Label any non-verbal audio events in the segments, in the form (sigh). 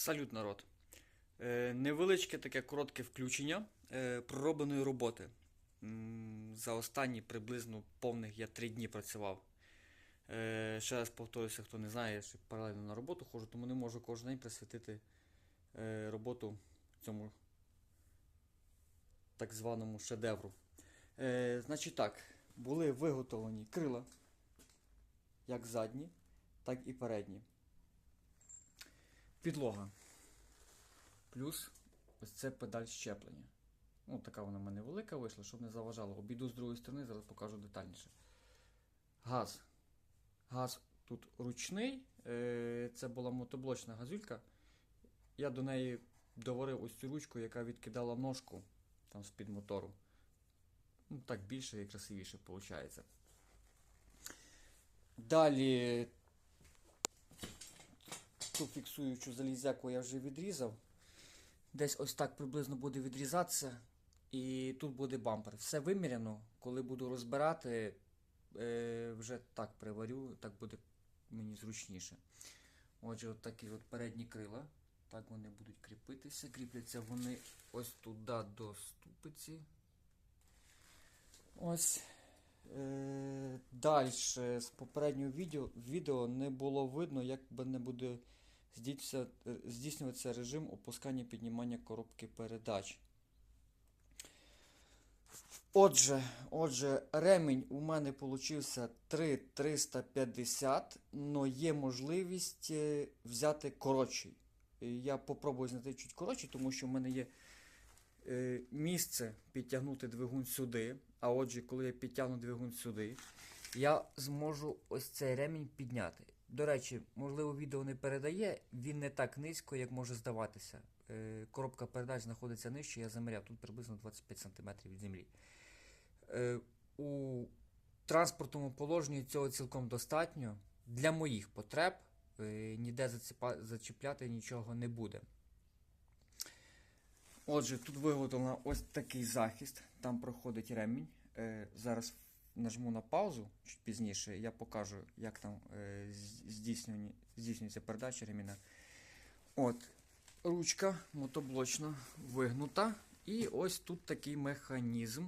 Салют, народ. Е, невеличке таке коротке включення е, проробленої роботи. За останні приблизно повних я три дні працював. Е, ще раз повторюся, хто не знає, я ще паралельно на роботу ходжу, тому не можу кожен день присвятити роботу цьому так званому шедевру. Значить так, були виготовлені крила, як задні, так і передні. Підлога. Плюс ось це педаль щеплення. Ну, така вона в мене велика вийшла, щоб не заважало. Обійду з другої сторони, зараз покажу детальніше. Газ. Газ тут ручний. Е, Це була мотоблочна газюлька. Я до неї доварив ось цю ручку, яка відкидала ножку там з-під мотору. Ну, так більше і красивіше виходить. Далі ту фіксуючу залізяку я вже відрізав. Десь ось так приблизно буде відрізатися. І тут буде бампер. Все виміряно. Коли буду розбирати, е, вже так приварю, так буде мені зручніше. Отже, от такі от передні крила. Так вони будуть кріпитися. Кріпляться вони ось туди до ступиці. Ось. Е, Далі з попереднього відео, відео не було видно, як би не буде здійснюватися, здійснюватися режим опускання піднімання коробки передач. Отже, отже, ремінь у мене получився 3,350, але є можливість е, взяти коротший. Е, Я попробую знайти чуть коротший, тому що в мене є е, місце підтягнути двигун сюди. А отже, коли я підтягну двигун сюди, я зможу ось цей ремінь підняти. До речі, можливо, відео не передає, він не так низько, як може здаватися. Е, Коробка передач знаходиться нижче, я заміряв, тут приблизно 25 см від землі. Е, У транспортному положенні цього цілком достатньо. Для моїх потреб е, ніде зачіпляти нічого не буде. Отже, тут виготовлено ось такий захист, там проходить ремінь. Зараз нажму на паузу чуть пізніше, я покажу, як там е, здійснюється передача реміна. От, ручка мотоблочна вигнута. І ось тут такий механізм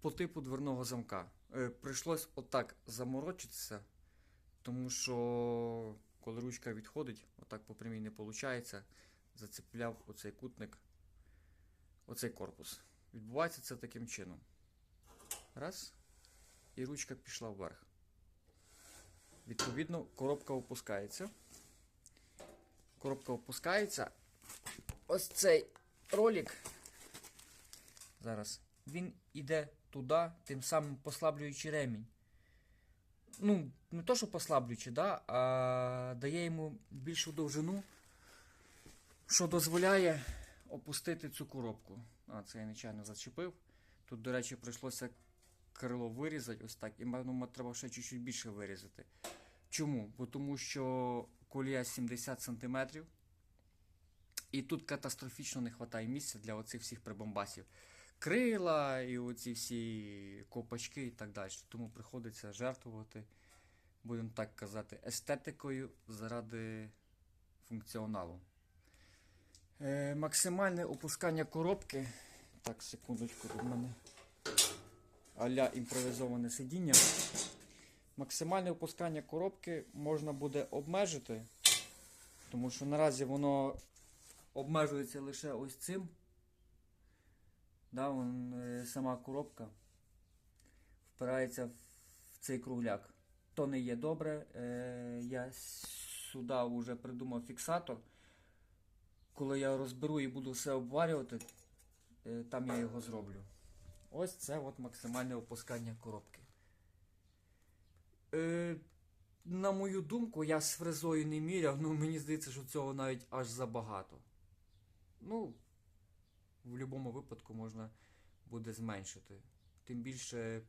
по типу дверного замка. Е, прийшлось отак заморочитися, тому що коли ручка відходить, отак по прямій не виходить, зацепляв оцей кутник, оцей корпус. Відбувається це таким чином. Раз. І ручка пішла вверх. Відповідно, коробка опускається. Коробка опускається. Ось цей ролик. Зараз. Він іде туди, тим самим послаблюючи ремінь. Ну, не то, що послаблюючи, да, а дає йому більшу довжину, що дозволяє опустити цю коробку. А, це я нечайно зачепив. Тут, до речі, прийшлося крило вирізати ось так. І мабуть, треба ще чуть-чуть більше вирізати. Чому? Бо тому що колія 70 см. І тут катастрофічно не вистачає місця для оцих всіх прибамбасів. Крила і оці всі копачки і так далі. Тому приходиться жертвувати, будемо так казати, естетикою заради функціоналу. Е, максимальне опускання коробки. Так, секундочку, в мене аля імпровізоване сидіння. Максимальне опускання коробки можна буде обмежити, тому що наразі воно обмежується лише ось цим. Да, вон, е, сама коробка впирається в цей кругляк. То не є добре. Е, я сюди вже придумав фіксатор. Коли я розберу і буду все обварювати, е, там я його зроблю. Ось це от максимальне опускання коробки. Е, на мою думку, я з фрезою не міряв, ну мені здається, що цього навіть аж забагато. Ну, в будь-якому випадку можна буде зменшити. Тим більше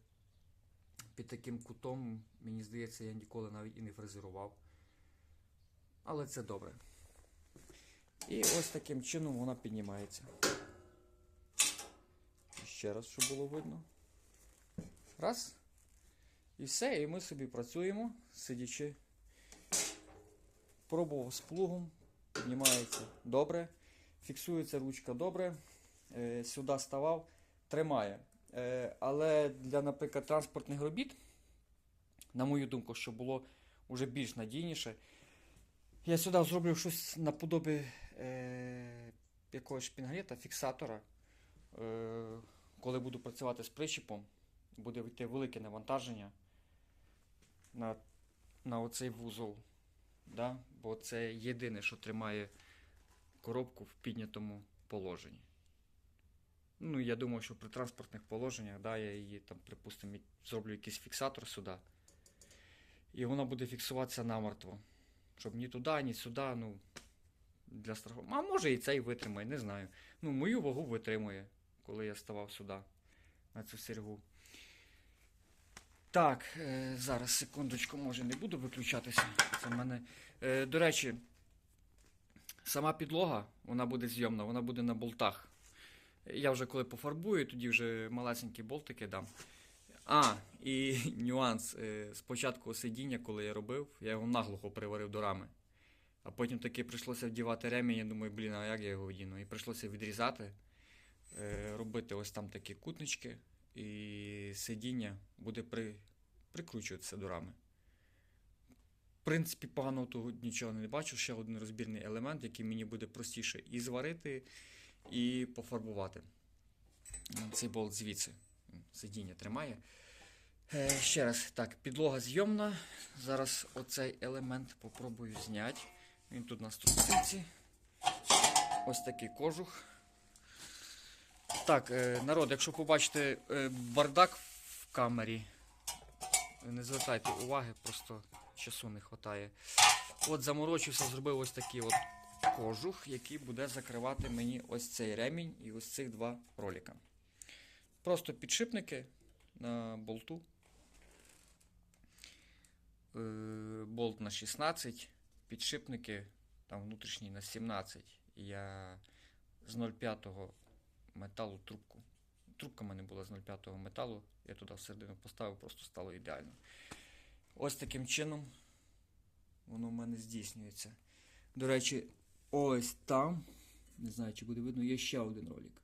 під таким кутом, мені здається, я ніколи навіть і не фрезерував. Але це добре. І ось таким чином вона піднімається. Ще раз, щоб було видно. Раз. І все, і ми собі працюємо, сидячи. Пробував з плугом, Піднімається добре. Фіксується ручка добре. Е, сюди ставав, тримає. Е, але для, наприклад, транспортних робіт, на мою думку, щоб було вже більш надійніше, я сюди зроблю щось наподобі е, якогось шпінгалета, фіксатора. Е, коли буду працювати з причіпом, буде йти велике навантаження на, на оцей вузол. Да? Бо це єдине, що тримає коробку в піднятому положенні. Ну, я думаю, що при транспортних положеннях, да, я її там, припустимо, зроблю якийсь фіксатор сюди. І вона буде фіксуватися намертво. Щоб ні туди, ні сюди, ну, для страховки. А може і цей витримає, не знаю. Ну, мою вагу витримує, коли я ставав сюди, на цю сергу. Так, е, зараз секундочку, може не буду виключатися. Це в мене. Е, до речі, сама підлога, вона буде зйомна, вона буде на болтах. Я вже коли пофарбую, тоді вже малесенькі болтики дам. А, і (laughs) нюанс. Е, Спочатку сидіння, коли я робив, я його наглухо приварив до рами. А потім таки прийшлося вдівати ремінь, я думаю, блін, а як я його вдіну? І прийшлося відрізати, робити ось там такі кутнички, і сидіння буде при, прикручуватися до рами. В принципі, поганого тут нічого не бачу. Ще один розбірний елемент, який мені буде простіше і зварити, і пофарбувати. Цей болт звідси. Сидіння тримає. Е, ще раз, так, підлога зйомна. Зараз оцей елемент попробую зняти. Він тут на струбцинці. Ось такий кожух. Так, е, народ, якщо побачите е, бардак в камері, не звертайте уваги, просто часу не вистачає. От заморочився, зробив ось такий от кожух, який буде закривати мені ось цей ремінь і ось цих два ролика. Просто підшипники на болту. Е, Болт на 16, підшипники там внутрішній на 17. Я з 0,5 металу трубку. Трубка в мене була з 0,5 металу. Я туди всередину поставив, просто стало ідеально. Ось таким чином воно в мене здійснюється. До речі, ось там, не знаю, чи буде видно, є ще один ролик.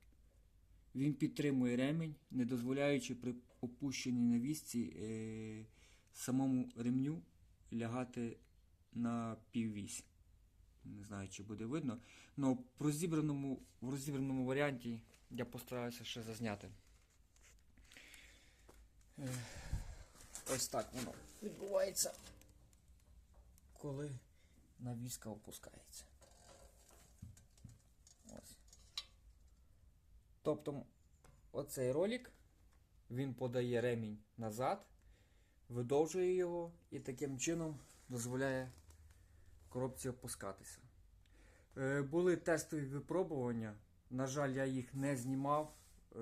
Він підтримує ремінь, не дозволяючи при опущеній навісці е, самому ремню лягати на піввісь. Не знаю, чи буде видно. Розібраному, в розібраному варіанті я постараюся ще зазняти. Е, Ось так воно відбувається, коли навіска опускається. Ось. Тобто оцей ролик, він подає ремінь назад, видовжує його і таким чином дозволяє коробці опускатися. Е, були тестові випробування. На жаль, я їх не знімав. Е,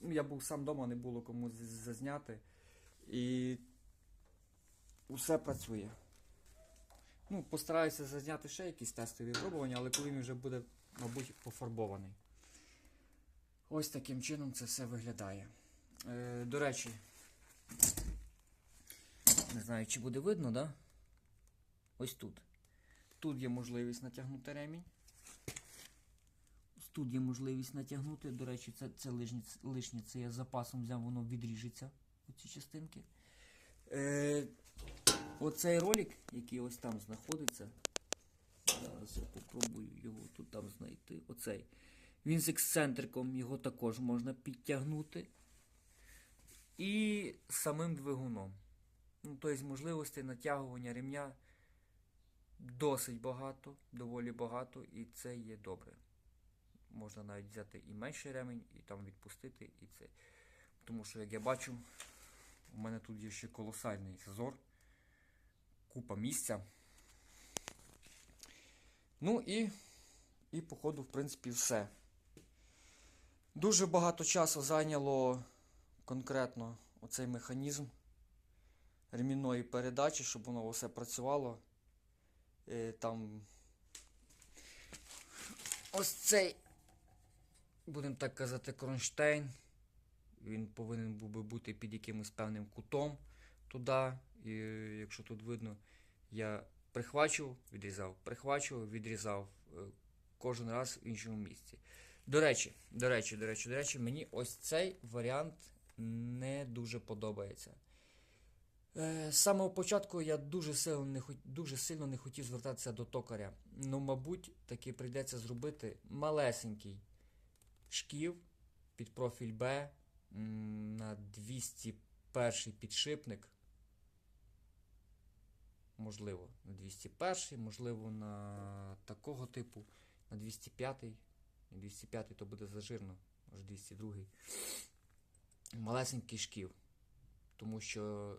ну, я був сам вдома, не було кому зазняти. І усе працює. Ну, постараюся зазняти ще якісь тестові випробування, але коли він вже буде, мабуть, пофарбований. Ось таким чином це все виглядає. Е, до речі, не знаю, чи буде видно, да? Ось тут. Тут є можливість натягнути ремінь. Тут є можливість натягнути. До речі, це, це лишнє, це я запасом взяв, воно відріжеться. Оці частинки. Е, оцей ролик, який ось там знаходиться. Зараз я попробую його тут там знайти. Оцей. Він з ексцентриком, його також можна підтягнути. І самим двигуном. Ну, тобто можливостей натягування ремня досить багато, доволі багато, і це є добре. Можна навіть взяти і менший ремень, і там відпустити, і це. Тому що, як я бачу, у мене тут є ще колосальний зазор, купа місця. Ну і, і походу, в принципі, все. Дуже багато часу зайняло конкретно оцей механізм ремінної передачі, щоб воно все працювало. Е, Там ось цей, будемо так казати, кронштейн. Він повинен був би бути під якимось певним кутом туди. І якщо тут видно, я Прихвачував, відрізав, прихвачував, відрізав. Е, Кожен раз в іншому місці. До речі, до речі, до речі, до речі, мені ось цей варіант не дуже подобається. Е, З самого початку я дуже сильно не, хот- дуже сильно не хотів звертатися до токаря. Ну, мабуть, таки прийдеться зробити малесенький шків під профіль Б на 201 підшипник. Можливо, на 201, можливо, на такого типу, на 205. 205 то буде зажирно, аж 202. Малесенький шків. Тому що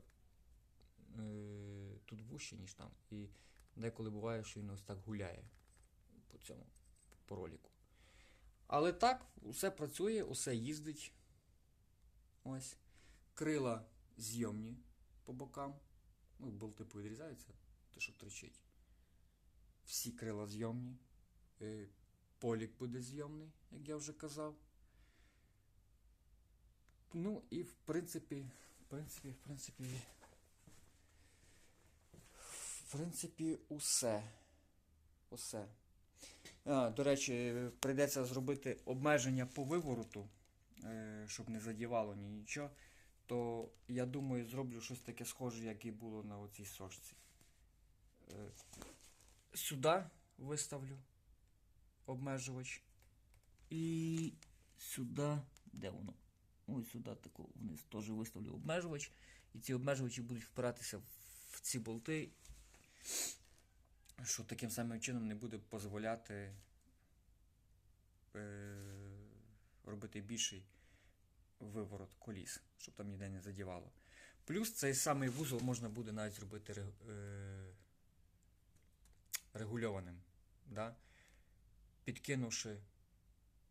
е, тут вужче, ніж там. І деколи буває, що він ось так гуляє по цьому по роліку. Але так, усе працює, усе їздить. Ось. Крила зйомні по бокам. Ну, болти відрізаються, те, що тричить. Всі крила зйомні. Е, Полік буде зйомний, як я вже казав. Ну і в принципі, в принципі, в принципі. В принципі, усе. Усе. А, до речі, прийдеться зробити обмеження по вивороту, е, щоб не задівало ні нічого. То я думаю, зроблю щось таке схоже, як і було на оцій сошці. Е, сюди виставлю обмежувач. І сюди, де воно? Ось сюди тако вниз теж виставлю обмежувач. І ці обмежувачі будуть впиратися в ці болти, що таким самим чином не буде дозволяти е, робити більший виворот коліс, щоб там ніде не задівало. Плюс цей самий вузол можна буде навіть зробити е, регульованим. Да? Підкинувши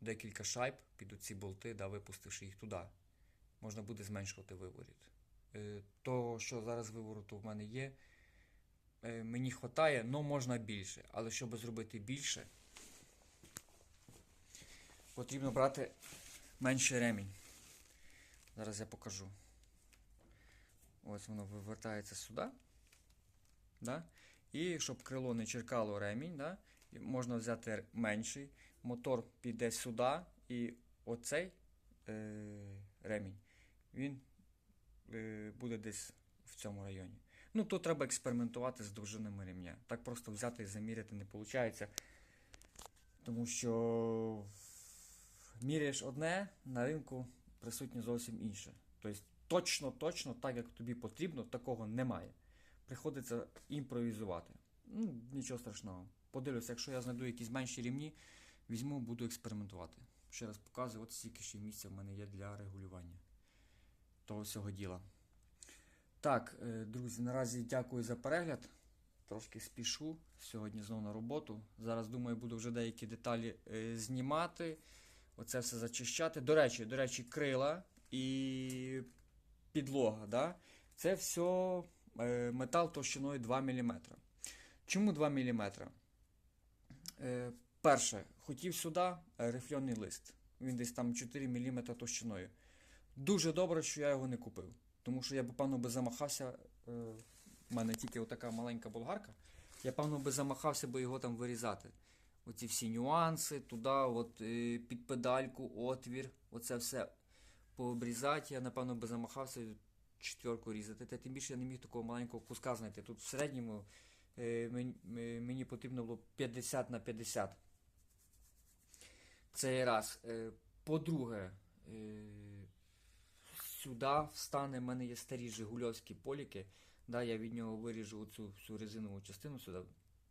декілька шайб під оці болти, да, випустивши їх туди, можна буде зменшувати виворіт. Е, то, що зараз вивороту в мене є, мені вистачає, але можна більше. Але щоб зробити більше, потрібно брати менший ремінь. Зараз я покажу. Ось воно вивертається сюди. Да? І щоб крило не черкало ремінь, да? можна взяти менший. Мотор піде сюди, і оцей е, ремінь він е, буде десь в цьому районі. Ну, тут треба експериментувати з довжинами ремня. Так просто взяти і заміряти не виходить. Тому що міряєш одне, на ринку присутнє зовсім інше. Тобто точно, точно, так як тобі потрібно, такого немає. Приходиться імпровізувати. Ну, нічого страшного. Подивлюся, якщо я знайду якісь менші рівні, візьму, буду експериментувати. Ще раз показую, от стільки ще місця в мене є для регулювання того всього діла. Так, е, друзі, наразі дякую за перегляд. Трошки спішу сьогодні знову на роботу. Зараз думаю, буду вже деякі деталі е, знімати. Оце все зачищати. До речі, до речі, крила і підлога. Да? Це все е, метал товщиною 2 мм. Чому 2 мм? Перше, хотів сюди рифльоний лист. Він десь там 4 мм товщиною. Дуже добре, що я його не купив. Тому що я б, певно, би замахався. Е, у мене тільки отака маленька болгарка. Я, певно, би замахався би його там вирізати. Оці всі нюанси, туди, от, е, під педальку, отвір, оце все пообрізати. Я, напевно, би замахався четверку різати. Та тим більше я не міг такого маленького куска знайти. Тут в середньому е, мені, потрібно було 50 на 50. Цей раз. По-друге, сюди встане, в мене є старі жигульовські поліки. Да, я від нього виріжу цю всю резинову частину сюди.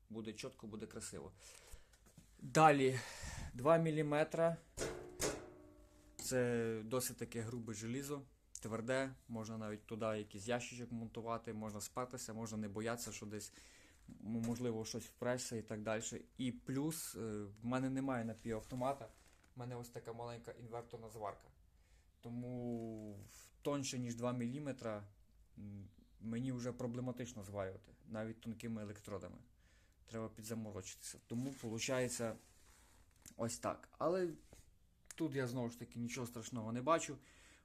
Буде чітко, буде красиво. Далі 2 мм. Це досить таке грубе желізо, тверде, можна навіть туди якийсь ящичок монтувати, можна спатися, можна не боятися, що десь можливо щось впреться і так далі. І плюс е, в мене немає напівавтомата, в мене ось така маленька інверторна зварка. Тому тонше, ніж 2 мм, мені вже проблематично зварювати, навіть тонкими електродами. Треба підзаморочитися. Тому виходить ось так. Але тут я знову ж таки нічого страшного не бачу.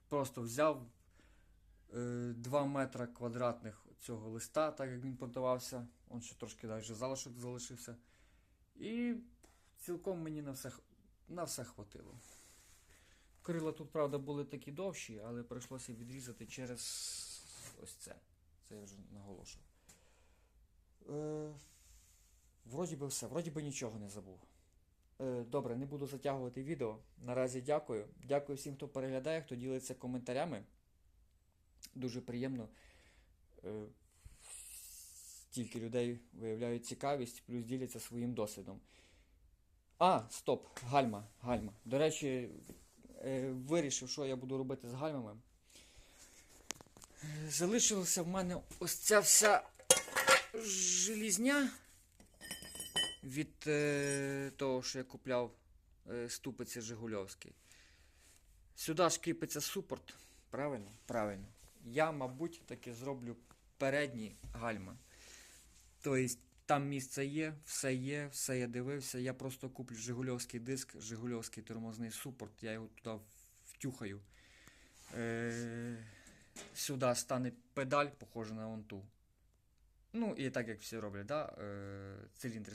Просто взяв е, 2 метра квадратних цього листа, так як він продавався Он ще трошки далі залишок залишився. І цілком мені на все, на все хватило. Крила тут, правда, були такі довші, але прийшлося відрізати через ось це. Це я вже наголошував. Е, вроді би все, вроді би нічого не забув. Е, добре, не буду затягувати відео. Наразі дякую. Дякую всім, хто переглядає, хто ділиться коментарями. Дуже приємно. Е, стільки людей виявляють цікавість, плюс діляться своїм досвідом. А, стоп, гальма, гальма. До речі, вирішив, що я буду робити з гальмами. Е, Залишилася в мене ось ця вся желізня від е, того, що я купляв е, ступиці Жигульовський. Сюди ж кріпиться супорт. Правильно? Правильно. Я, мабуть, таки зроблю передні гальма. Тобто там місце є, все є, все я дивився. Я просто куплю Жигульовський диск, Жигульовський тормозний супорт, я його туди втюхаю. Е, сюди стане педаль, похожа на онту. Ну, і так як всі роблять, да? е, циліндр,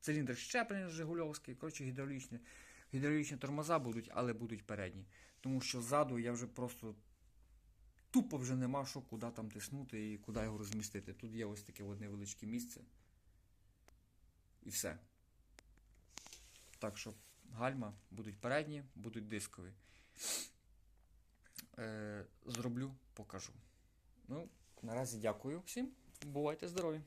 циліндр щеплення Жигульовський, коротше, гідравлічні, гідравлічні тормоза будуть, але будуть передні. Тому що ззаду я вже просто тупо вже нема що куди там тиснути і куди його розмістити. Тут є ось таке одне невеличке місце. І все. Так що гальма будуть передні, будуть дискові. Е, зроблю, покажу. Ну, наразі дякую всім. Бувайте здорові!